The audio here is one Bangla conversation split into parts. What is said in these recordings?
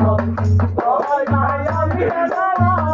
Oh, my God.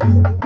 Thank you.